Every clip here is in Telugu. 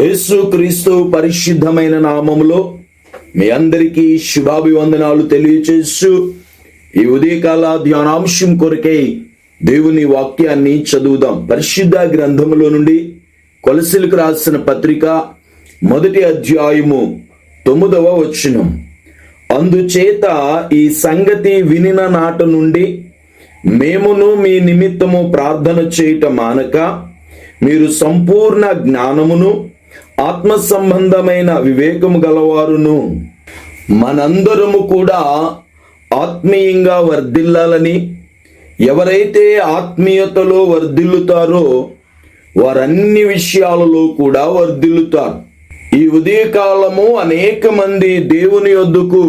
యేసు క్రీస్తు పరిశుద్ధమైన నామములో మీ అందరికీ శుభాభివందనాలు తెలియచేస్తూ ఈ ఉదయకాల ధ్యానాంశం కొరకై దేవుని వాక్యాన్ని చదువుదాం. పరిశుద్ధ గ్రంథములో నుండి కొలసిలకు రాసిన పత్రిక మొదటి అధ్యాయము తొమ్మిదవ వచనం. అందుచేత ఈ సంగతి వినిన నాట నుండి మేమును మీ నిమిత్తము ప్రార్థన చేయటం మానక మీరు సంపూర్ణ జ్ఞానమును ఆత్మ సంబంధమైన వివేకము గలవారును. మనందరము కూడా ఆత్మీయంగా వర్ధిల్లాలని ఎవరైతే ఆత్మీయతలో వర్ధిల్లుతారో వారన్ని విషయాలలో కూడా వర్ధిల్లుతారు. ఈ ఉదయకాలము అనేక మంది దేవుని యొద్దకు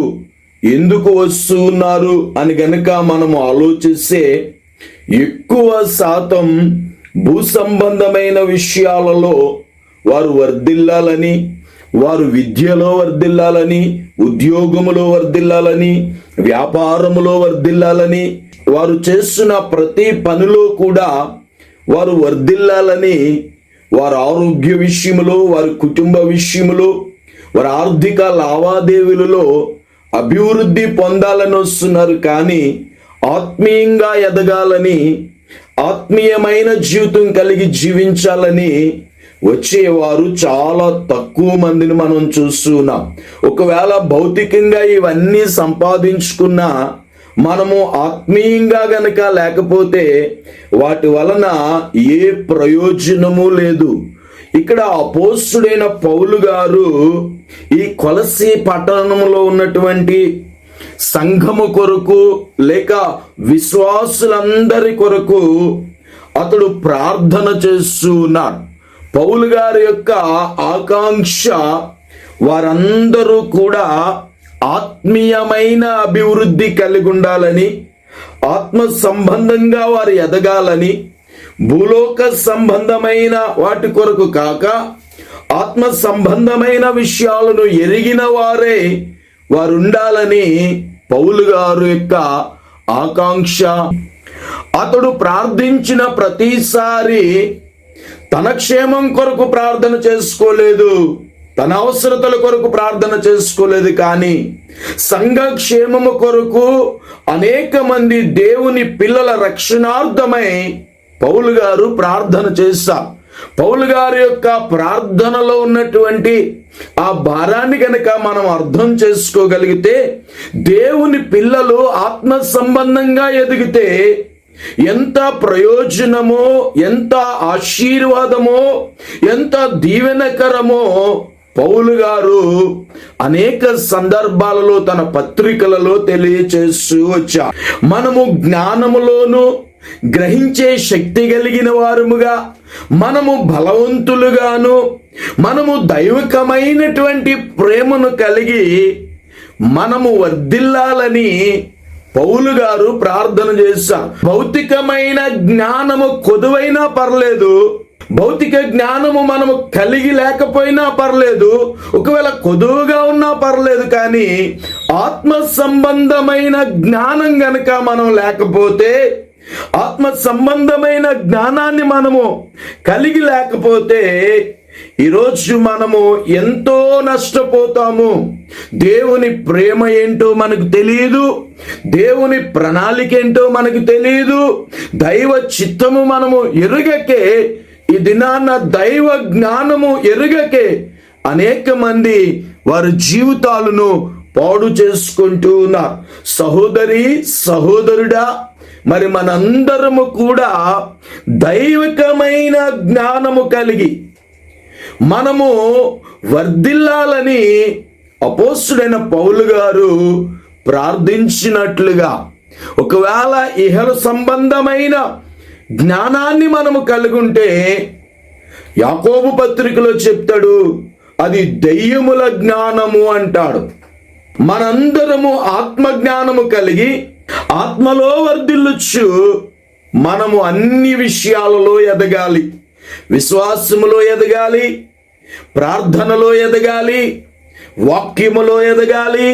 ఎందుకు వస్తున్నారు అని గనక మనము ఆలోచిస్తే ఎక్కువ శాతం భూ సంబంధమైన విషయాలలో వారు వర్ధిల్లాలని వారు విద్యలో వర్ధిల్లాలని ఉద్యోగములో వర్ధిల్లాలని వ్యాపారములో వర్ధిల్లాలని వారు చేస్తున్న ప్రతి పనిలో కూడా వారు వర్ధిల్లాలని వారి ఆరోగ్య విషయములో వారి కుటుంబ విషయములో వారి ఆర్థిక లావాదేవీలలో అభివృద్ధి పొందాలని వస్తున్నారు కానీ ఆత్మీయంగా ఎదగాలని ఆత్మీయమైన జీవితం కలిగి జీవించాలని వచ్చేవారు చాలా తక్కువ మందిని మనం చూస్తున్నాం ఒకవేళ భౌతికంగా ఇవన్నీ సంపాదించుకున్నా మనము ఆత్మీయంగా గనక లేకపోతే వాటి వలన ఏ ప్రయోజనము లేదు. ఇక్కడ అపోస్తుడైన పౌలు గారు ఈ కొలసి పట్టణంలో ఉన్నటువంటి సంఘము కొరకు లేక విశ్వాసులందరి కొరకు అతడు ప్రార్థన చేస్తున్నాడు పౌలు గారి యొక్క ఆకాంక్ష వారందరూ కూడా ఆత్మీయమైన అభివృద్ధి కలిగి ఉండాలని ఆత్మ సంబంధంగా వారు ఎదగాలని భూలోక సంబంధమైన వాటి కొరకు కాక ఆత్మ సంబంధమైన విషయాలను ఎరిగిన వారే వారు ఉండాలని పౌలు గారు యొక్క ఆకాంక్ష. అతడు ప్రార్థించిన ప్రతిసారి తన క్షేమం కొరకు ప్రార్థన చేసుకోలేదు. తన అవసరతల కొరకు ప్రార్థన చేసుకోలేదు కానీ సంఘ క్షేమము కొరకు అనేక మంది దేవుని పిల్లల రక్షణార్థమై పౌలు గారు ప్రార్థన చేశారు పౌలు గారి యొక్క ప్రార్థనలో ఉన్నటువంటి ఆ భారాన్ని కనుక మనం అర్థం చేసుకోగలిగితే దేవుని పిల్లలు ఆత్మ సంబంధంగా ఎదిగితే ఎంత ప్రయోజనమో ఎంత ఆశీర్వాదమో ఎంత దీవెనకరమో పౌలు గారు అనేక సందర్భాలలో తన పత్రికలలో తెలియచేస్తూ వచ్చా మనము జ్ఞానములోను గ్రహించే శక్తి కలిగిన వారముగా మనము బలవంతులుగాను మనము దైవికమైనటువంటి ప్రేమను కలిగి మనము వర్ధిల్లాలని పౌలు గారు ప్రార్థన చేశారు భౌతికమైన జ్ఞానము కొదువైనా పర్లేదు. భౌతిక జ్ఞానము మనము కలిగి లేకపోయినా పర్లేదు. ఒకవేళ కొదువుగా ఉన్నా పర్లేదు కానీ ఆత్మ సంబంధమైన జ్ఞానం గనక మనం లేకపోతే ఆత్మ సంబంధమైన జ్ఞానాన్ని మనము కలిగి లేకపోతే ఈరోజు మనము ఎంతో నష్టపోతాము. దేవుని ప్రేమ ఏంటో మనకు తెలియదు దేవుని ప్రణాళిక ఏంటో మనకు తెలియదు దైవ చిత్తము మనము ఎరుగకే ఈ దినాన్న దైవ జ్ఞానము ఎరుగకే అనేక మంది వారి జీవితాలను పాడు చేసుకుంటూ ఉన్నారు. సహోదరి సహోదరుడా మరి మనందరము కూడా దైవికమైన జ్ఞానము కలిగి మనము వర్ధిల్లాలని అపోస్తుడైన పౌలు గారు ప్రార్థించినట్లుగా ఒకవేళ ఇహల సంబంధమైన జ్ఞానాన్ని మనము కలుగుంటే యాకోబు పత్రికలో చెప్తాడు అది దెయ్యముల జ్ఞానము అంటాడు. మనందరము ఆత్మ జ్ఞానము కలిగి ఆత్మలో వర్ధిల్లుచ్చు మనము అన్ని విషయాలలో ఎదగాలి. విశ్వాసములో ఎదగాలి ప్రార్థనలో ఎదగాలి వాక్యములో ఎదగాలి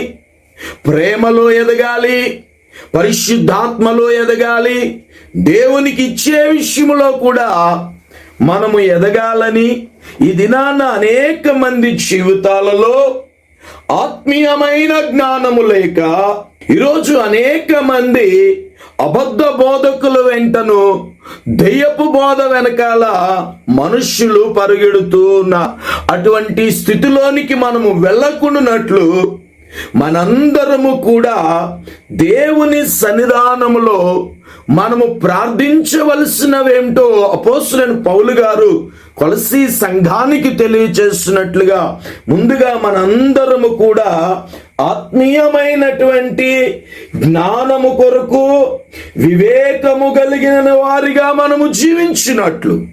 ప్రేమలో ఎదగాలి పరిశుద్ధాత్మలో ఎదగాలి దేవునికి ఇచ్చే విషయంలో కూడా మనము ఎదగాలని ఈ దినాన అనేక మంది జీవితాలలో ఆత్మీయమైన జ్ఞానము లేక ఈరోజు అనేక మంది అబద్ధ బోధకుల వెంటను దెయ్యపు బోధ వెనకాల మనుష్యులు పరుగెడుతూ ఉన్న అటువంటి స్థితిలోనికి మనము వెళ్ళకుండానట్లు మనందరము కూడా దేవుని సన్నిధానములో మనము ప్రార్థించవలసినవేమిటో అపోసులైన పౌలు గారు కొలసి సంఘానికి తెలియచేస్తున్నట్లుగా ముందుగా మనందరము కూడా ఆత్మీయమైనటువంటి జ్ఞానము కొరకు వివేకము కలిగిన వారిగా మనము జీవించినట్లు.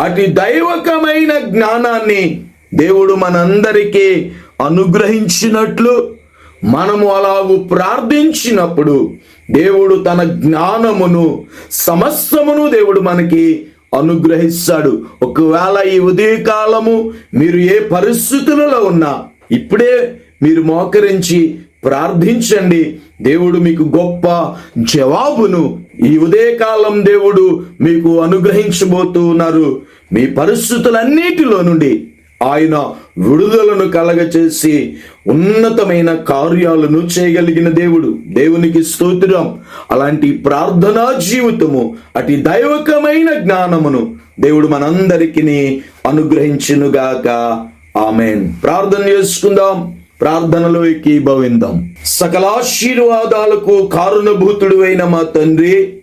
అటు దైవకమైన జ్ఞానాన్ని దేవుడు మనందరికీ అనుగ్రహించినట్లు మనము అలాగూ ప్రార్థించినప్పుడు దేవుడు తన జ్ఞానమును సమస్తమును దేవుడు మనకి అనుగ్రహిస్తాడు. ఒకవేళ ఈ ఉదయకాలము మీరు ఏ పరిస్థితులలో ఉన్నా ఇప్పుడే మీరు మోకరించి ప్రార్థించండి. దేవుడు మీకు గొప్ప జవాబును ఈ ఉదయకాలం దేవుడు మీకు అనుగ్రహించబోతున్నారు. మీ పరిస్థితులన్నిటిలో నుండి ఆయన విడుదలను కలగచేసి ఉన్నతమైన కార్యాలను చేయగలిగిన దేవుడు. దేవునికి స్తోత్రం. అలాంటి ప్రార్థనా జీవితము అటు దైవకమైన జ్ఞానమును దేవుడు మనందరికీ అనుగ్రహించునుగాక. ఆమెన్. ప్రార్థన చేసుకుందాం. ప్రార్థనలో ఏకీభవిందాం సకలాశీర్వాదాలకు కారుణభూతుడు అయిన మా తండ్రి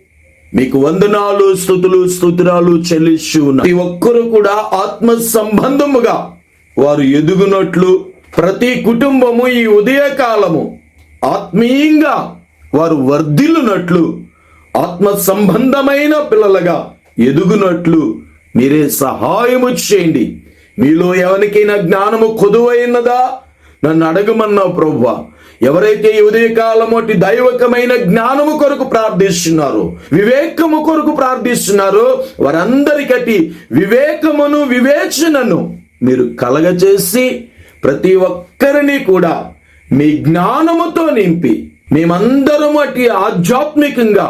మీకు వందనాలు స్థుతులు స్తోత్రాలు చెల్లిస్తూ ప్రతి ఒక్కరూ కూడా ఆత్మ సంబంధముగా వారు ఎదుగునట్లు ప్రతి కుటుంబము ఈ ఉదయకాలము ఆత్మీయంగా వారు వర్ధిల్లునట్లు ఆత్మ సంబంధమైన పిల్లలుగా ఎదుగునట్లు మీరే సహాయము చేయండి. మీలో ఎవరికైనా జ్ఞానము కొదువైనదా నన్ను అడగమన్నావు ప్రభువా ఎవరైతే ఈ ఉదయకాలము దైవకమైన జ్ఞానము కొరకు ప్రార్థిస్తున్నారో వివేకము కొరకు ప్రార్థిస్తున్నారో వారందరికటి వివేకమును వివేచనను మీరు కలగచేసి ప్రతి ఒక్కరిని కూడా మీ జ్ఞానముతో నింపి మేమందరము అటు ఆధ్యాత్మికంగా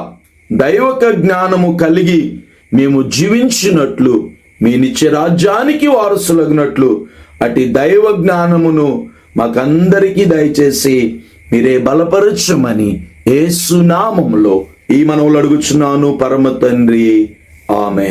దైవక జ్ఞానము కలిగి మేము జీవించినట్లు మీ నిత్యరాజ్యానికి వారసులగినట్లు అటు దైవ జ్ఞానమును మాకందరికీ దయచేసి మీరే బలపరచమని ఏసునామంలో ఈ మనవులు అడుగుచున్నాను పరమ తండ్రి. ఆమె